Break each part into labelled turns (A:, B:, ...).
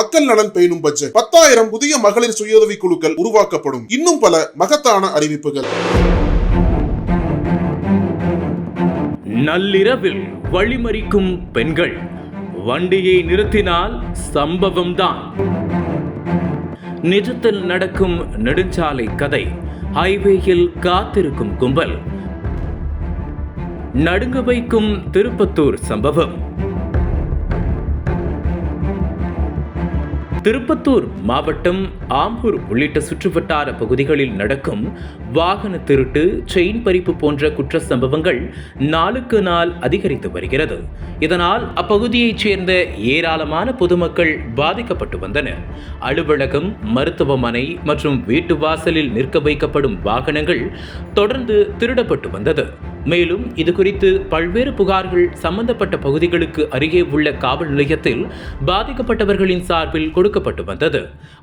A: மக்கள் நலன் பேணும் பட்ஜெட். பத்தாயிரம் புதிய மகளிர் சுயுதவி குழுக்கள் உருவாக்கப்படும். இன்னும் பல மகத்தான அறிவிப்புகள்.
B: நள்ளிரவில் வழிமறிக்கும் பெண்கள். வண்டியை நிறுத்தினால் சம்பவம்தான். நிஜத்தில் நடக்கும் நெடுஞ்சாலை கதை. ஹைவேயில் காத்திருக்கும் கும்பல். நடுங்க வைக்கும் திருப்பத்தூர் சம்பவம். திருப்பத்தூர் மாவட்டம் ஆம்பூர் உள்ளிட்ட சுற்றுவட்டார பகுதிகளில் நடக்கும் வாகன திருட்டு செயின் பறிப்பு போன்ற குற்ற சம்பவங்கள் நாளுக்கு நாள் அதிகரித்து வருகிறது. இதனால் அப்பகுதியைச் சேர்ந்த ஏராளமான பொதுமக்கள் பாதிக்கப்பட்டு வந்தனர். அலுவலகம் மருத்துவமனை மற்றும் வீட்டு வாசலில் நிற்க வைக்கப்படும் வாகனங்கள் தொடர்ந்து திருடப்பட்டு வந்தது. மேலும் இது குறித்து பல்வேறு புகார்கள் சம்பந்தப்பட்ட பகுதிகளுக்கு அருகே உள்ள காவல் நிலையத்தில் பாதிக்கப்பட்டவர்களின் சார்பில் கொடுக்கப்பட்டு வந்தது.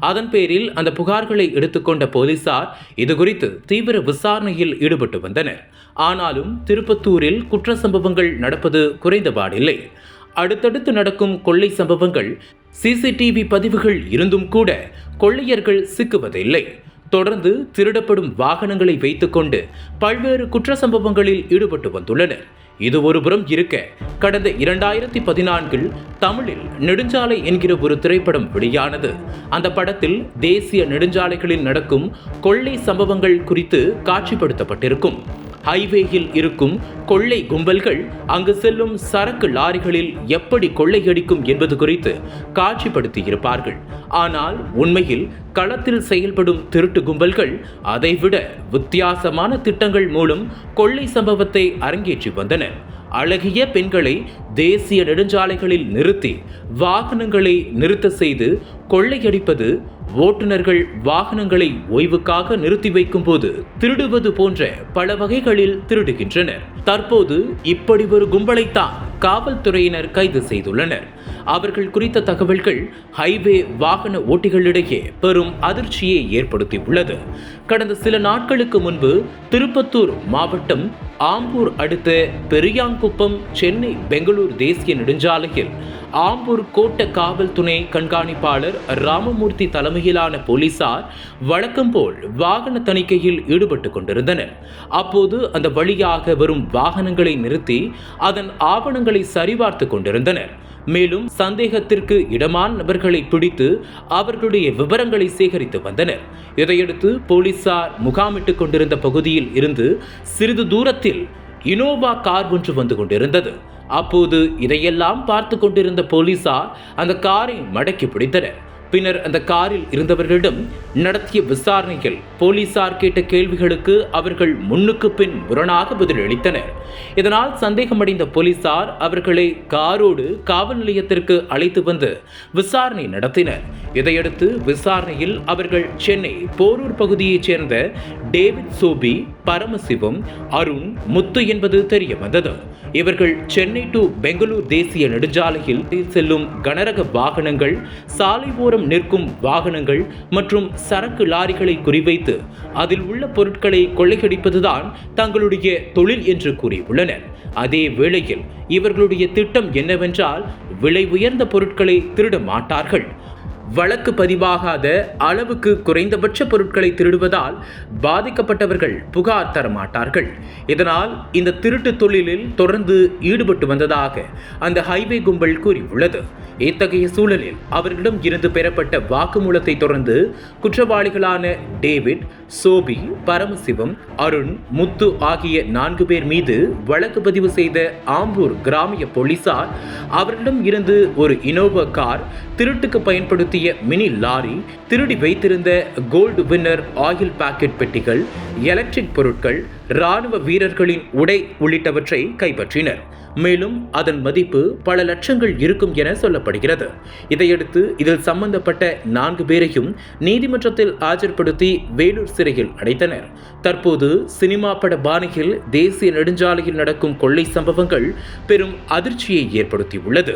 B: அதன் பேரில் அந்த புகார்களை எடுத்துக்கொண்ட போலீசார் இது குறித்து தீவிர விசாரணையில் ஈடுபட்டு வந்தனர். ஆனாலும் திருப்பத்தூரில் குற்ற சம்பவங்கள் நடப்பது குறைந்தபாடில்லை அடுத்தடுத்து நடக்கும் கொள்ளை சம்பவங்கள் சிசிடிவி பதிவுகள் இருந்தும் கூட கொள்ளையர்கள் சிக்குவதில்லை. தொடர்ந்து திருடப்படும் வாகனங்களை வைத்துக்கொண்டு பல்வேறு குற்ற சம்பவங்களில் ஈடுபட்டு வந்துள்ளனர். இது ஒருபுறம் இருக்க கடந்த இரண்டாயிரத்தி பதினான்கில் தமிழில் நெடுஞ்சாலை என்கிற ஒரு திரைப்படம் வெளியானது. அந்த படத்தில் தேசிய நெடுஞ்சாலைகளில் நடக்கும் கொள்ளை சம்பவங்கள் குறித்து காட்சிப்படுத்தப்பட்டிருக்கும். ஹைவேயில் இருக்கும் கொள்ளை கும்பல்கள் அங்கு செல்லும் சரக்கு லாரிகளில் எப்படி கொள்ளையடிக்கும் என்பது குறித்து காட்சிப்படுத்தியிருப்பார்கள். ஆனால் உண்மையில் களத்தில் செயல்படும் திருட்டு கும்பல்கள் அதைவிட வித்தியாசமான திட்டங்கள் மூலம் கொள்ளை சம்பவத்தை அரங்கேற்றி வந்தனர் அழகிய பெண்களை தேசிய நெடுஞ்சாலைகளில் நிறுத்தி வாகனங்களை நிறுத்த செய்து கொள்ளையடிப்பது ஓட்டுநர்கள் வாகனங்களை ஓய்வுக்காக நிறுத்தி வைக்கும் போது திருடுவது போன்ற பல வகைகளில் திருடுகின்றனர். தற்போது இப்படி ஒரு கும்பலைத்தான் காவல்துறையினர் கைது செய்துள்ளனர். அவர்கள் குறித்த தகவல்கள் ஹைவே வாகன ஓட்டிகளிடையே பெரும் அதிர்ச்சியை ஏற்படுத்தியுள்ளது. கடந்த சில நாட்களுக்கு முன்பு திருப்பத்தூர் மாவட்டம் ஆம்பூர் அடுத்த பெரியாங்குப்பம் சென்னை பெங்களூர் தேசிய நெடுஞ்சாலையில் ஆம்பூர் கோட்ட காவல் துணை கண்காணிப்பாளர் ராமமூர்த்தி தலைமையிலான போலீசார் வழக்கம் போல் வாகன தணிக்கையில் ஈடுபட்டு கொண்டிருந்தனர். அப்போது அந்த வழியாக வரும் வாகனங்களை நிறுத்தி அதன் ஆவணங்களை சரிபார்த்து கொண்டிருந்தனர். மேலும் சந்தேகத்திற்கு இடமான நபர்களை பிடித்து அவர்களுடைய விவரங்களை சேகரித்து வந்தனர். இதையடுத்து போலீசார் முகாமிட்டுக் கொண்டிருந்த பகுதியில் இருந்து சிறிது தூரத்தில் இனோவா கார் ஒன்று வந்து கொண்டிருந்தது. அப்போது இதையெல்லாம் பார்த்து கொண்டிருந்த போலீசார் அந்த காரை மடக்கி பிடித்தனர். பின்னர் அந்த காரில் இருந்தவர்களிடம் நடத்திய விசாரணையில் போலீசார் கேட்ட கேள்விகளுக்கு அவர்கள் முன்னுக்கு பின் முரணாக பதிலளித்தனர். இதனால் சந்தேகமடைந்த போலீசார் அவர்களை காரோடு காவல் நிலையத்திற்கு அழைத்து வந்து விசாரணை நடத்தினர். இதையடுத்து விசாரணையில் அவர்கள் சென்னை போரூர் பகுதியைச் சேர்ந்த டேவிட் சோபி பரமசிவம் அருண் முத்து என்பது தெரிய வந்தது. இவர்கள் சென்னை டு பெங்களூர் தேசிய நெடுஞ்சாலையில் செல்லும் கனரக வாகனங்கள் சாலை ஓரம் நிற்கும் வாகனங்கள் மற்றும் சரக்கு லாரிகளை குறிவைத்து அதில் உள்ள பொருட்களை கொள்ளையடிப்பதுதான் தங்களுடைய தொழில் என்று கூறியுள்ளனர். அதே வேளையில் இவர்களுடைய திட்டம் என்னவென்றால் விலை உயர்ந்த பொருட்களை திருட மாட்டார்கள். வழக்கு பதிவாகாத அளவுக்கு குறைந்தபட்ச பொருட்களை திருடுவதால் பாதிக்கப்பட்டவர்கள் புகார் தரமாட்டார்கள். இதனால் இந்த திருட்டு தொழிலில் தொடர்ந்து ஈடுபட்டு வந்ததாக அந்த ஹைவே கும்பல் கூறியுள்ளது. இத்தகைய சூழலில் அவர்களிடம் இருந்து பெறப்பட்ட வாக்குமூலத்தை தொடர்ந்து குற்றவாளிகளான டேவிட் சோபி பரமசிவம் அருண் முத்து ஆகிய நான்கு பேர் மீது வழக்கு பதிவு செய்த ஆம்பூர் கிராமிய போலீசார் அவர்களிடம் இருந்து ஒரு இனோவா கார் திருட்டுக்கு பயன்படுத்திய மினி லாரி திருடி வைத்திருந்த கோல்டு வின்னர் ஆயில் பாக்கெட் பெட்டிகள் எலக்ட்ரிக் பொருட்கள் ராணுவ வீரர்களின் உடை உள்ளிட்டவற்றை கைப்பற்றினர். மேலும் அதன் மதிப்பு பல லட்சங்கள் இருக்கும் என சொல்லப்படுகிறது. இதையடுத்து இதில் சம்பந்தப்பட்ட நான்கு பேரையும் நீதிமன்றத்தில் ஆஜர்படுத்தி வேலூர் சிறையில் அடைத்தனர். தற்போது சினிமா பட பாணியில் தேசிய நெடுஞ்சாலையில் நடக்கும் கொள்ளை சம்பவங்கள் பெரும் அதிர்ச்சியை ஏற்படுத்தியுள்ளது.